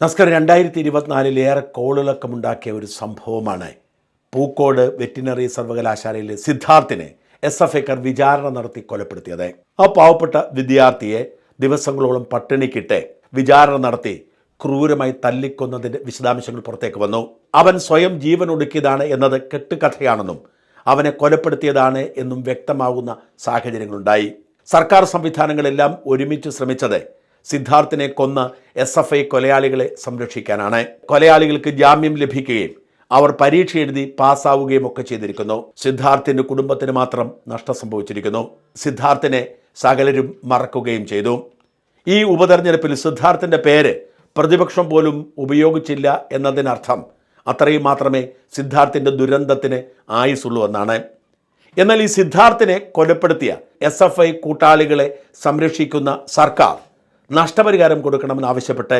നമസ്കാരം രണ്ടായിരത്തി ഇരുപത്തിനാലിലേറെ കോളിളക്കമുണ്ടാക്കിയ ഒരു സംഭവമാണ്. പൂക്കോട് വെറ്റിനറി സർവകലാശാലയിലെ സിദ്ധാർത്ഥിനെ എസ് എഫ് ഐക്കാർ വിചാരണ നടത്തി കൊലപ്പെടുത്തിയത്. ആ പാവപ്പെട്ട വിദ്യാർത്ഥിയെ ദിവസങ്ങളോളം പട്ടിണിക്കിട്ട് വിചാരണ നടത്തി ക്രൂരമായി തല്ലിക്കൊന്നതിന്റെ വിശദാംശങ്ങൾ പുറത്തേക്ക് വന്നു. അവൻ സ്വയം ജീവൻ ഒടുക്കിയതാണ് എന്നത് കെട്ടുകഥയാണെന്നും അവനെ കൊലപ്പെടുത്തിയതാണ് എന്നും വ്യക്തമാകുന്ന സാഹചര്യങ്ങളുണ്ടായി. സർക്കാർ സംവിധാനങ്ങളെല്ലാം ഒരുമിച്ച് ശ്രമിച്ചത് സിദ്ധാർത്ഥിനെ കൊന്ന് എസ് എഫ് ഐ കൊലയാളികളെ സംരക്ഷിക്കാനാണ്. കൊലയാളികൾക്ക് ജാമ്യം ലഭിക്കുകയും അവർ പരീക്ഷ എഴുതി പാസ്സാവുകയും ഒക്കെ ചെയ്തിരിക്കുന്നു. സിദ്ധാർത്ഥിന്റെ കുടുംബത്തിന് മാത്രം നഷ്ടം സംഭവിച്ചിരിക്കുന്നു. സിദ്ധാർത്ഥിനെ സകലരും മറക്കുകയും ചെയ്തു. ഈ ഉപതെരഞ്ഞെടുപ്പിൽ സിദ്ധാർത്ഥിന്റെ പേര് പ്രതിപക്ഷം പോലും ഉപയോഗിച്ചില്ല എന്നതിനർത്ഥം അത്രയും മാത്രമേ സിദ്ധാർത്ഥിന്റെ ദുരന്തത്തിന് ആയുസുള്ളൂ എന്നാണ്. എന്നാൽ ഈ സിദ്ധാർത്ഥിനെ കൊലപ്പെടുത്തിയ എസ് എഫ് ഐ കൂട്ടാളികളെ സംരക്ഷിക്കുന്ന സർക്കാർ നഷ്ടപരിഹാരം കൊടുക്കണമെന്ന് ആവശ്യപ്പെട്ട്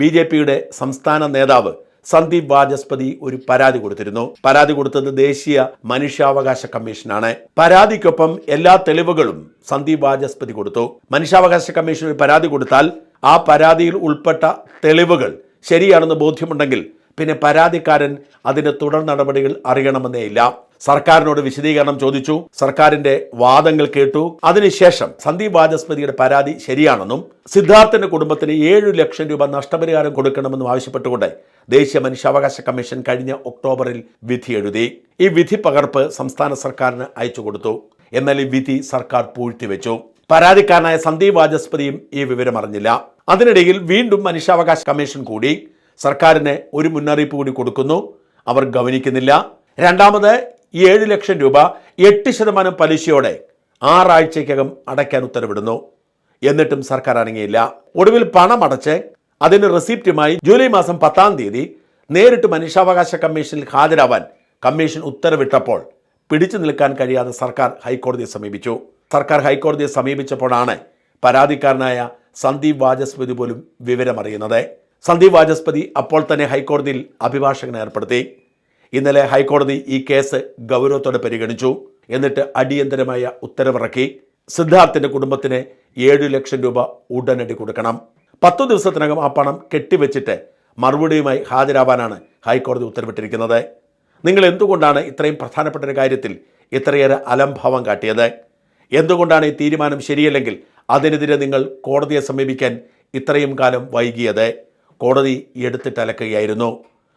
ബി ജെ പിയുടെ സംസ്ഥാന നേതാവ് സന്ദീപ് വാചസ്പതി ഒരു പരാതി കൊടുത്തിരുന്നു. പരാതി കൊടുത്തത് ദേശീയ മനുഷ്യാവകാശ കമ്മീഷനാണ്. പരാതിക്കൊപ്പം എല്ലാ തെളിവുകളും സന്ദീപ് വാചസ്പതി കൊടുത്തു. മനുഷ്യാവകാശ കമ്മീഷൻ ഒരു പരാതി കൊടുത്താൽ ആ പരാതിയിൽ ഉൾപ്പെട്ട തെളിവുകൾ ശരിയാണെന്ന് ബോധ്യമുണ്ടെങ്കിൽ പിന്നെ പരാതിക്കാരൻ അതിന്റെ തുടർ നടപടികൾ അറിയണമെന്നേ ഇല്ല. സർക്കാരിനോട് വിശദീകരണം ചോദിച്ചു. സർക്കാരിന്റെ വാദങ്ങൾ കേട്ടു. അതിനുശേഷം സന്ദീപ് വാചസ്പതിയുടെ പരാതി ശരിയാണെന്നും സിദ്ധാർത്ഥന്റെ കുടുംബത്തിന് ഏഴു ലക്ഷം രൂപ നഷ്ടപരിഹാരം കൊടുക്കണമെന്നും ആവശ്യപ്പെട്ടുകൊണ്ട് ദേശീയ മനുഷ്യാവകാശ കമ്മീഷൻ കഴിഞ്ഞ ഒക്ടോബറിൽ വിധി എഴുതി. ഈ വിധി പകർപ്പ് സംസ്ഥാന സർക്കാരിന് അയച്ചു കൊടുത്തു. എന്നാൽ ഈ വിധി സർക്കാർ പൂഴ്ത്തിവെച്ചു. പരാതിക്കാരനായ സന്ദീപ് വാചസ്പതിയും ഈ വിവരം അറിഞ്ഞില്ല. അതിനിടയിൽ വീണ്ടും മനുഷ്യാവകാശ കമ്മീഷൻ കൂടി. സർക്കാരിന് ഒരു മുന്നറിയിപ്പ് കൂടി കൊടുക്കുന്നു. അവർ ഗവനിക്കുന്നില്ല. രണ്ടാമത് ഏഴ് ലക്ഷം രൂപ എട്ട് ശതമാനം പലിശയോടെ ആറാഴ്ചയ്ക്കകം അടയ്ക്കാൻ ഉത്തരവിടുന്നു. എന്നിട്ടും സർക്കാർ അനങ്ങിയില്ല. ഒടുവിൽ പണം അടച്ച് അതിന് റെസിപ്റ്റുമായി ജൂലൈ മാസം പത്താം തീയതി നേരിട്ട് മനുഷ്യാവകാശ കമ്മീഷനിൽ ഹാജരാവാൻ കമ്മീഷൻ ഉത്തരവിട്ടപ്പോൾ പിടിച്ചു നിൽക്കാൻ കഴിയാതെ സർക്കാർ ഹൈക്കോടതിയെ സമീപിച്ചു. സർക്കാർ ഹൈക്കോടതിയെ സമീപിച്ചപ്പോഴാണ് പരാതിക്കാരനായ സന്ദീപ് വാചസ്പതി പോലും വിവരമറിയുന്നത്. സന്ദീപ് വാചസ്പതി അപ്പോൾ തന്നെ ഹൈക്കോടതിയിൽ അഭിഭാഷകനെ ഏർപ്പെടുത്തി. ഇന്നലെ ഹൈക്കോടതി ഈ കേസ് ഗൗരവത്തോടെ പരിഗണിച്ചു. എന്നിട്ട് അടിയന്തരമായ ഉത്തരവിറക്കി. സിദ്ധാർത്ഥിന്റെ കുടുംബത്തിന് ഏഴു ലക്ഷം രൂപ ഉടനടി കൊടുക്കണം. പത്തു ദിവസത്തിനകം ആ പണം കെട്ടിവെച്ചിട്ട് മറുപടിയുമായി ഹാജരാവാനാണ് ഹൈക്കോടതി ഉത്തരവിട്ടിരിക്കുന്നത്. നിങ്ങൾ എന്തുകൊണ്ടാണ് ഇത്രയും പ്രധാനപ്പെട്ട ഒരു കാര്യത്തിൽ ഇത്രയേറെ അലംഭാവം കാട്ടിയത്? എന്തുകൊണ്ടാണ് ഈ തീരുമാനം ശരിയല്ലെങ്കിൽ അതിനെതിരെ നിങ്ങൾ കോടതിയെ സമീപിക്കാൻ ഇത്രയും കാലം വൈകിയത്? കോടതി എടുത്തിട്ട് അലക്കുകയായിരുന്നു.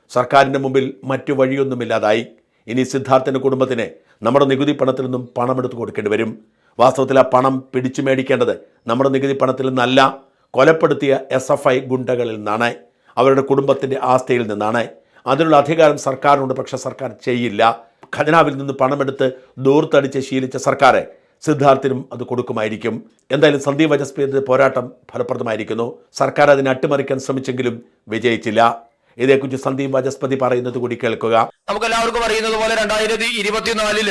സർക്കാരിന്റെ മുമ്പിൽ മറ്റു വഴിയൊന്നുമില്ലാതായി. ഇനി സിദ്ധാർത്ഥിന്റെ കുടുംബത്തിന് നമ്മുടെ നികുതി പണത്തിൽ നിന്നും പണമെടുത്ത് കൊടുക്കേണ്ടി വരും. വാസ്തവത്തിൽ ആ പണം പിടിച്ചു മേടിക്കേണ്ടത് നമ്മുടെ നികുതി പണത്തിൽ നിന്നല്ല കൊലപ്പെടുത്തിയ എസ് എഫ് ഐ ഗുണ്ടകളിൽ നിന്നാണ്. അവരുടെ കുടുംബത്തിന്റെ ആസ്തിയിൽ നിന്നാണ്. അതിനുള്ള അധികാരം സർക്കാരിനുണ്ട് പക്ഷേ സർക്കാർ ചെയ്യില്ല. ഖജനാവിൽ നിന്ന് പണമെടുത്ത് ദൂർത്തടിച്ച് ശീലിച്ച സർക്കാർ സിദ്ധാർത്ഥിനും അത് കൊടുക്കുമായിരിക്കും. എന്തായാലും സന്ദീപ് വജസ്പതിയുടെ പോരാട്ടം ഫലപ്രദമായിരിക്കുന്നു. സർക്കാർ അതിനെ അട്ടിമറിക്കാൻ ശ്രമിച്ചെങ്കിലും വിജയിച്ചില്ല. ഇതേക്കുറിച്ച് സന്ദീപ് വാചസ്പതി പറയുന്നത് കൂടി കേൾക്കുക. നമുക്ക് എല്ലാവർക്കും അറിയുന്നത് പോലെ രണ്ടായിരത്തി ഇരുപത്തിനാലിൽ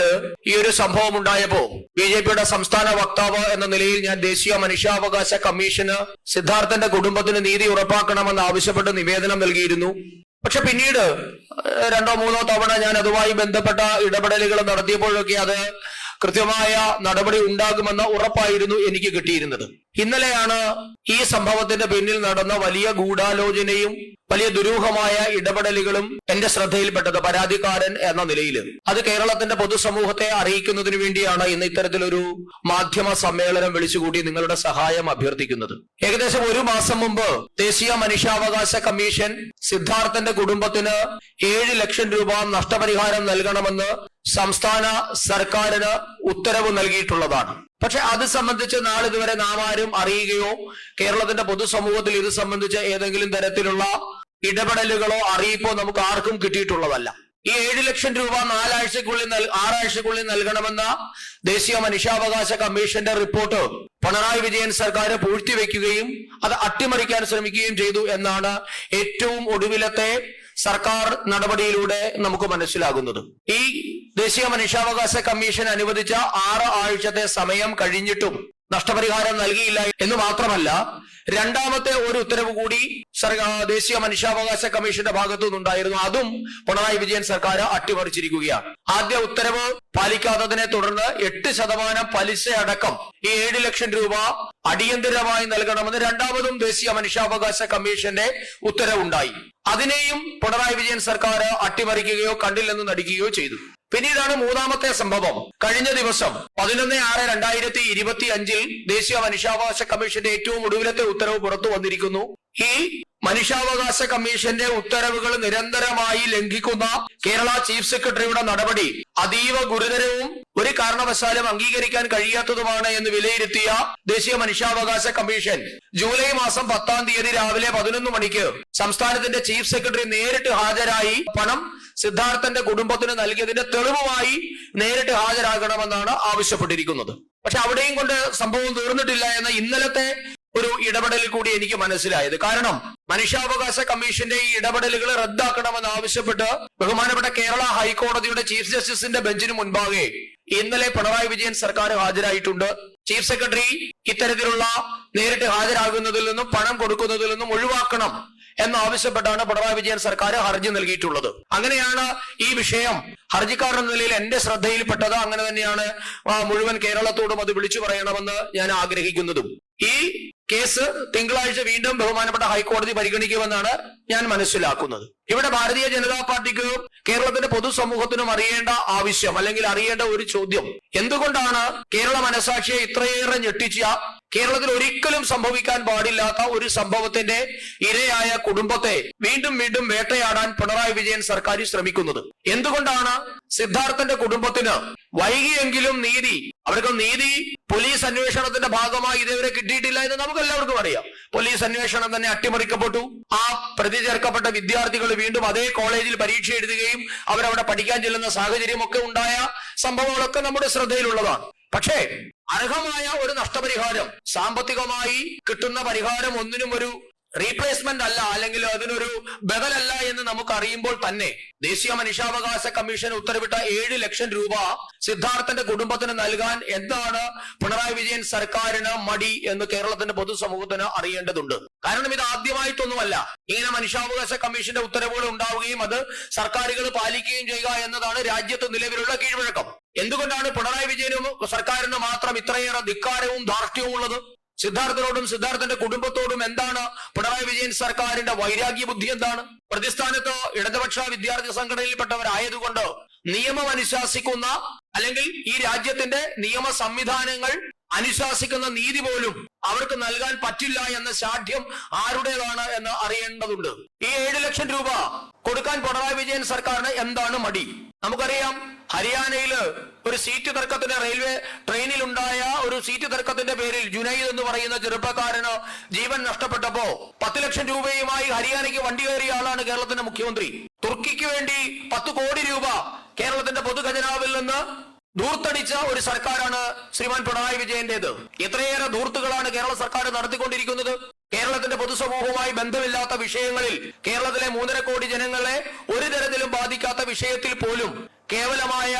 ഈ ഒരു സംഭവം ഉണ്ടായപ്പോ ബി ജെ പിയുടെ സംസ്ഥാന വക്താവ് എന്ന നിലയിൽ ഞാൻ ദേശീയ മനുഷ്യാവകാശ കമ്മീഷന് സിദ്ധാർത്ഥന്റെ കുടുംബത്തിന് നീതി ഉറപ്പാക്കണമെന്ന് ആവശ്യപ്പെട്ട് നിവേദനം നൽകിയിരുന്നു. പക്ഷെ പിന്നീട് രണ്ടോ മൂന്നോ തവണ ഞാൻ അതുമായി ബന്ധപ്പെട്ട ഇടപെടലുകൾ നടത്തിയപ്പോഴൊക്കെ അത് കൃത്യമായ നടപടി ഉണ്ടാകുമെന്ന ഉറപ്പായിരുന്നു എനിക്ക് കിട്ടിയിരുന്നത്. ഇന്നലെയാണ് ഈ സംഭവത്തിന്റെ പിന്നിൽ നടന്ന വലിയ ഗൂഢാലോചനയും വലിയ ദുരൂഹമായ ഇടപെടലുകളും എന്റെ ശ്രദ്ധയിൽപ്പെട്ടത് പരാതിക്കാരൻ എന്ന നിലയിൽ. അത് കേരളത്തിന്റെ പൊതുസമൂഹത്തെ അറിയിക്കുന്നതിന് വേണ്ടിയാണ് ഇന്ന് ഇത്തരത്തിലൊരു മാധ്യമ സമ്മേളനം വിളിച്ചുകൂടി നിങ്ങളുടെ സഹായം അഭ്യർത്ഥിക്കുന്നത്. ഏകദേശം ഒരു മാസം മുമ്പ് ദേശീയ മനുഷ്യാവകാശ കമ്മീഷൻ സിദ്ധാർത്ഥന്റെ കുടുംബത്തിന് ഏഴ് ലക്ഷം രൂപ നഷ്ടപരിഹാരം നൽകണമെന്ന് സംസ്ഥാന സർക്കാരിന് ഉത്തരവ് നൽകിയിട്ടുള്ളതാണ്. പക്ഷെ അത് സംബന്ധിച്ച് നാളിതുവരെ നാം ആരും അറിയുകയോ കേരളത്തിന്റെ പൊതുസമൂഹത്തിൽ ഇത് സംബന്ധിച്ച് ഏതെങ്കിലും തരത്തിലുള്ള ഇടപെടലുകളോ അറിയിപ്പോ നമുക്ക് ആർക്കും കിട്ടിയിട്ടുള്ളതല്ല. ഈ ഏഴ് ലക്ഷം രൂപ നാലാഴ്ചക്കുള്ളിൽ ആറാഴ്ചക്കുള്ളിൽ നൽകണമെന്ന ദേശീയ മനുഷ്യാവകാശ കമ്മീഷന്റെ റിപ്പോർട്ട് പിണറായി വിജയൻ സർക്കാർ പൂഴ്ത്തിവെക്കുകയും അത് അട്ടിമറിക്കാൻ ശ്രമിക്കുകയും ചെയ്തു എന്നാണ് ഏറ്റവും ഒടുവിലത്തെ സർക്കാർ നടപടിയിലൂടെ നമുക്ക് മനസ്സിലാകുന്നത്. ഈ ദേശീയ മനുഷ്യാവകാശ കമ്മീഷൻ അനുവദിച്ച ആറ് ആഴ്ചത്തെ സമയം കഴിഞ്ഞിട്ടും നഷ്ടപരിഹാരം നൽകിയില്ല എന്ന് മാത്രമല്ല രണ്ടാമത്തെ ഒരു ഉത്തരവ് കൂടി ദേശീയ മനുഷ്യാവകാശ കമ്മീഷന്റെ ഭാഗത്തു നിന്നുണ്ടായിരുന്നു. അതും പിണറായി വിജയൻ സർക്കാർ അട്ടിമറിച്ചിരിക്കുകയാണ്. ആദ്യ ഉത്തരവ് പാലിക്കാത്തതിനെ തുടർന്ന് എട്ട് ശതമാനം പലിശ അടക്കം ഈ ഏഴ് ലക്ഷം രൂപ അടിയന്തരമായി നൽകണമെന്ന് രണ്ടാമതും ദേശീയ മനുഷ്യാവകാശ കമ്മീഷന്റെ ഉത്തരവുണ്ടായി. അതിനെയും പിണറായി വിജയൻ സർക്കാർ അട്ടിമറിക്കുകയോ കണ്ടില്ലെന്ന് നടിക്കുകയോ ചെയ്തു. പിന്നീടാണ് മൂന്നാമത്തെ സംഭവം. കഴിഞ്ഞ ദിവസം പതിനൊന്ന് ആറ് രണ്ടായിരത്തി ഇരുപത്തി അഞ്ചിൽ ദേശീയ മനുഷ്യാവകാശ കമ്മീഷന്റെ ഏറ്റവും ഒടുവിലത്തെ ഉത്തരവ് പുറത്തു വന്നിരിക്കുന്നു. ഈ മനുഷ്യാവകാശ കമ്മീഷന്റെ ഉത്തരവുകൾ നിരന്തരമായി ലംഘിക്കുന്ന കേരള ചീഫ് സെക്രട്ടറിയുടെ നടപടി അതീവ ഗുരുതരവും ഒരു കാരണവശാലും അംഗീകരിക്കാൻ കഴിയാത്തതുമാണ് എന്ന് വിലയിരുത്തിയ ദേശീയ മനുഷ്യാവകാശ കമ്മീഷൻ. ജൂലൈ മാസം പത്താം തീയതി രാവിലെ പതിനൊന്ന് മണിക്ക് സംസ്ഥാനത്തിന്റെ ചീഫ് സെക്രട്ടറി നേരിട്ട് ഹാജരായി പണം സിദ്ധാർത്ഥന്റെ കുടുംബത്തിന് നൽകിയതിന്റെ തെളിവുമായി നേരിട്ട് ഹാജരാകണമെന്നാണ് ആവശ്യപ്പെട്ടിരിക്കുന്നത്. പക്ഷെ അവിടെയും കൊണ്ട് സംഭവം തീർന്നിട്ടില്ല എന്ന ഇന്നലത്തെ ഒരു ഇടപെടൽ കൂടി എനിക്ക് മനസ്സിലായത്. കാരണം മനുഷ്യാവകാശ കമ്മീഷന്റെ ഈ ഇടപെടലുകൾ റദ്ദാക്കണമെന്ന് ആവശ്യപ്പെട്ട് ബഹുമാനപ്പെട്ട കേരള ഹൈക്കോടതിയുടെ ചീഫ് ജസ്റ്റിസിന്റെ ബെഞ്ചിന് മുൻപാകെ ഇന്നലെ പിണറായി വിജയൻ സർക്കാർ ഹാജരായിട്ടുണ്ട്. ചീഫ് സെക്രട്ടറി ഇത്തരത്തിലുള്ള നേരിട്ട് ഹാജരാകുന്നതിൽ നിന്നും പണം കൊടുക്കുന്നതിൽ നിന്നും ഒഴിവാക്കണം എന്നാവശ്യപ്പെട്ടാണ് പിണറായി വിജയൻ സർക്കാർ ഹർജി നൽകിയിട്ടുള്ളത്. അങ്ങനെയാണ് ഈ വിഷയം ഹർജിക്കാരൻ എന്ന നിലയിൽ എന്റെ ശ്രദ്ധയിൽപ്പെട്ടത്. അങ്ങനെ തന്നെയാണ് മുഴുവൻ കേരളത്തോടും അത് വിളിച്ചു പറയണമെന്ന് ഞാൻ ആഗ്രഹിക്കുന്നതും. ഈ കേസ് തിങ്കളാഴ്ച വീണ്ടും ബഹുമാനപ്പെട്ട ഹൈക്കോടതി പരിഗണിക്കുമെന്നാണ് ഞാൻ മനസ്സിലാക്കുന്നത്. ഇവിടെ ഭാരതീയ ജനതാ പാർട്ടിക്ക് കേരളത്തിന്റെ പൊതുസമൂഹത്തിനും അറിയേണ്ട ആവശ്യം അല്ലെങ്കിൽ അറിയേണ്ട ഒരു ചോദ്യം. എന്തുകൊണ്ടാണ് കേരള മനസാക്ഷിയെ ഇത്രയേറെ ഞെട്ടിച്ച കേരളത്തിൽ ഒരിക്കലും സംഭവിക്കാൻ പാടില്ലാത്ത ഒരു സംഭവത്തിന്റെ ഇരയായ കുടുംബത്തെ വീണ്ടും വീണ്ടും വേട്ടയാടാൻ പിണറായി വിജയൻ സർക്കാർ ശ്രമിക്കുന്നത്? എന്തുകൊണ്ടാണ് സിദ്ധാർത്ഥന്റെ കുടുംബത്തിന് വൈകിയെങ്കിലും നീതി അവർക്ക് നീതി പോലീസ് അന്വേഷണത്തിന്റെ ഭാഗമായി ഇതേവരെ കിട്ടിയിട്ടില്ല എന്ന് നമുക്ക് എല്ലാവർക്കും അറിയാം. പോലീസ് അന്വേഷണം തന്നെ അട്ടിമറിക്കപ്പെട്ടു. ആ പ്രതി ചേർക്കപ്പെട്ട വിദ്യാർത്ഥികൾ വീണ്ടും അതേ കോളേജിൽ പരീക്ഷ എഴുതുകയും അവരവിടെ പഠിക്കാൻ ചെല്ലുന്ന സാഹചര്യമൊക്കെ ഉണ്ടായ സംഭവങ്ങളൊക്കെ നമ്മുടെ ശ്രദ്ധയിലുള്ളതാണ്. പക്ഷേ അർഹമായ ഒരു നഷ്ടപരിഹാരം സാമ്പത്തികമായി കിട്ടുന്ന പരിഹാരം ഒന്നിനും ഒരു റീപ്ലേസ്മെന്റ് അല്ല അല്ലെങ്കിൽ അതിനൊരു ബദലല്ല എന്ന് നമുക്ക് അറിയുമ്പോൾ തന്നെ ദേശീയ മനുഷ്യാവകാശ കമ്മീഷൻ ഉത്തരവിട്ട ഏഴ് ലക്ഷം രൂപ സിദ്ധാർത്ഥന്റെ കുടുംബത്തിന് നൽകാൻ എന്താണ് പിണറായി വിജയൻ സർക്കാരിന് മടി എന്ന് കേരളത്തിന്റെ പൊതുസമൂഹത്തിന് അറിയേണ്ടതുണ്ട്. കാരണം ഇത് ആദ്യമായിട്ടൊന്നുമല്ല. ഇങ്ങനെ മനുഷ്യാവകാശ കമ്മീഷന്റെ ഉത്തരവുകൾ ഉണ്ടാവുകയും അത് സർക്കാരുകൾ പാലിക്കുകയും ചെയ്യുക എന്നതാണ് രാജ്യത്ത് നിലവിലുള്ള കീഴ്വഴക്കം. എന്തുകൊണ്ടാണ് പിണറായി വിജയനും സർക്കാരിന് മാത്രം ഇത്രയേറെ ധിക്കാരവും ധാർഷ്ട്യവും ഉള്ളത്? സിദ്ധാർത്ഥനോടും സിദ്ധാർത്ഥന്റെ കുടുംബത്തോടും എന്താണ് പിണറായി വിജയൻ സർക്കാരിന്റെ വൈരാഗ്യ ബുദ്ധി എന്താണ്? പ്രതിസ്ഥാനത്ത് ഇടതുപക്ഷ വിദ്യാർത്ഥി സംഘടനയിൽപ്പെട്ടവരായതുകൊണ്ട് നിയമം അനുശാസിക്കുന്ന അല്ലെങ്കിൽ ഈ രാജ്യത്തിന്റെ നിയമ സംവിധാനങ്ങൾ അനുശാസിക്കുന്ന നീതി പോലും അവർക്ക് നൽകാൻ പറ്റില്ല എന്ന ശാഠ്യം ആരുടേതാണ് എന്ന് അറിയേണ്ടതുണ്ട്. ഈ ഏഴ് ലക്ഷം രൂപ കൊടുക്കാൻ പിണറായി വിജയൻ സർക്കാരിന് എന്താണ് മടി? നമുക്കറിയാം ഹരിയാനയിൽ ഒരു സീറ്റ് തർക്കത്തിന്റെ റെയിൽവേ ട്രെയിനിൽ ഉണ്ടായ ഒരു സീറ്റ് തർക്കത്തിന്റെ പേരിൽ ജുനൈദ് എന്ന് പറയുന്ന ചെറുപ്പക്കാരന് ജീവൻ നഷ്ടപ്പെട്ടപ്പോ പത്ത് ലക്ഷം രൂപയുമായി ഹരിയാനയ്ക്ക് വണ്ടി കയറിയ ആളാണ് കേരളത്തിന്റെ മുഖ്യമന്ത്രി. തുർക്കിക്ക് വേണ്ടി പത്ത് കോടി രൂപ കേരളത്തിന്റെ പൊതുഖജനാവിൽ നിന്ന് ദൂർത്തടിച്ച ഒരു സർക്കാരാണ് ശ്രീമാൻ പിണറായി വിജയന്റേത്. എത്രയേറെ ദൂർത്തുകളാണ് കേരള സർക്കാർ നടത്തിക്കൊണ്ടിരിക്കുന്നത്? കേരളത്തിന്റെ പൊതുസമൂഹവുമായി ബന്ധമില്ലാത്ത വിഷയങ്ങളിൽ കേരളത്തിലെ മൂന്നര കോടി ജനങ്ങളെ ഒരു തരത്തിലും ബാധിക്കാത്ത വിഷയത്തിൽ പോലും കേവലമായ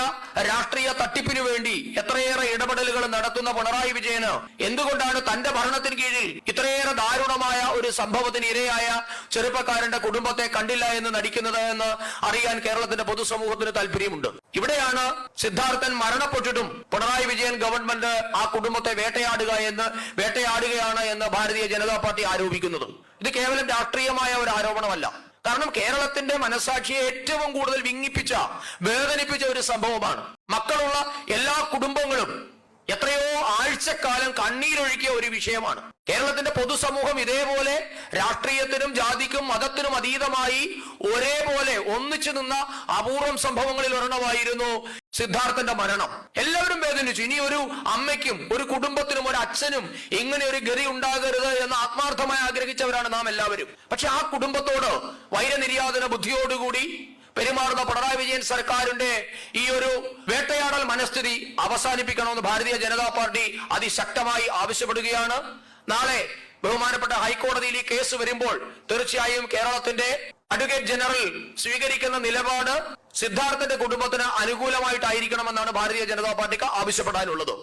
രാഷ്ട്രീയ തട്ടിപ്പിനു വേണ്ടി എത്രയേറെ ഇടപെടലുകൾ നടത്തുന്ന പിണറായി വിജയന് എന്തുകൊണ്ടാണ് തന്റെ ഭരണത്തിന് കീഴിൽ ഇത്രയേറെ ദാരുണമായ ഒരു സംഭവത്തിന് ഇരയായ ചെറുപ്പക്കാരന്റെ കുടുംബത്തെ കണ്ടില്ല എന്ന് നടിക്കുന്നത് എന്ന് അറിയാൻ കേരളത്തിന്റെ പൊതുസമൂഹത്തിന് താല്പര്യമുണ്ട്? ഇവിടെയാണ് സിദ്ധാർത്ഥൻ മരണപ്പെട്ടിട്ടും പിണറായി വിജയൻ ഗവൺമെന്റ് ആ കുടുംബത്തെ വേട്ടയാടുക എന്ന് വേട്ടയാടുകയാണ് എന്ന് ഭാരതീയ ജനതാ പാർട്ടി ആരോപിക്കുന്നത്. ഇത് കേവലം രാഷ്ട്രീയമായ ഒരു ആരോപണമല്ല. കാരണം കേരളത്തിന്റെ മനസാക്ഷിയെ ഏറ്റവും കൂടുതൽ വിങ്ങിപ്പിച്ച വേദനിപ്പിച്ച ഒരു സംഭവമാണ്. മക്കളുള്ള എല്ലാ കുടുംബങ്ങളും എത്രയോ ആഴ്ചക്കാലം കണ്ണീരൊഴുക്കിയ ഒരു വിഷയമാണ്. കേരളത്തിന്റെ പൊതുസമൂഹം ഇതേപോലെ രാഷ്ട്രീയത്തിനും ജാതിക്കും മതത്തിനും അതീതമായി ഒരേപോലെ ഒന്നിച്ചു നിന്ന അപൂർവം സംഭവങ്ങളിൽ ഒരെണ്ണമായിരുന്നു സിദ്ധാർത്ഥന്റെ മരണം. എല്ലാവരും വേദനിച്ചു. ഇനി ഒരു അമ്മയ്ക്കും ഒരു കുടുംബത്തിനും ഒരു അച്ഛനും ഇങ്ങനെ ഒരു ഗതി ഉണ്ടാകരുത് എന്ന് ആത്മാർത്ഥമായി ആഗ്രഹിച്ചവരാണ് നാം എല്ലാവരും. പക്ഷെ ആ കുടുംബത്തോട് വൈരനിര്യാതന ബുദ്ധിയോടുകൂടി പെരുമാറുന്ന പിണറായി വിജയൻ സർക്കാരിന്റെ ഈ ഒരു വേട്ടയാടൽ മനസ്ഥിതി അവസാനിപ്പിക്കണമെന്ന് ഭാരതീയ ജനതാ പാർട്ടി അതിശക്തമായി ആവശ്യപ്പെടുകയാണ്. നാളെ ബഹുമാനപ്പെട്ട ഹൈക്കോടതിയിൽ ഈ കേസ് വരുമ്പോൾ തീർച്ചയായും കേരളത്തിന്റെ അഡ്വക്കേറ്റ് ജനറൽ സ്വീകരിക്കുന്ന നിലപാട് സിദ്ധാർത്ഥന്റെ കുടുംബത്തിന് അനുകൂലമായിട്ടായിരിക്കണമെന്നാണ് ഭാരതീയ ജനതാ പാർട്ടിക്ക് ആവശ്യപ്പെടാനുള്ളത്.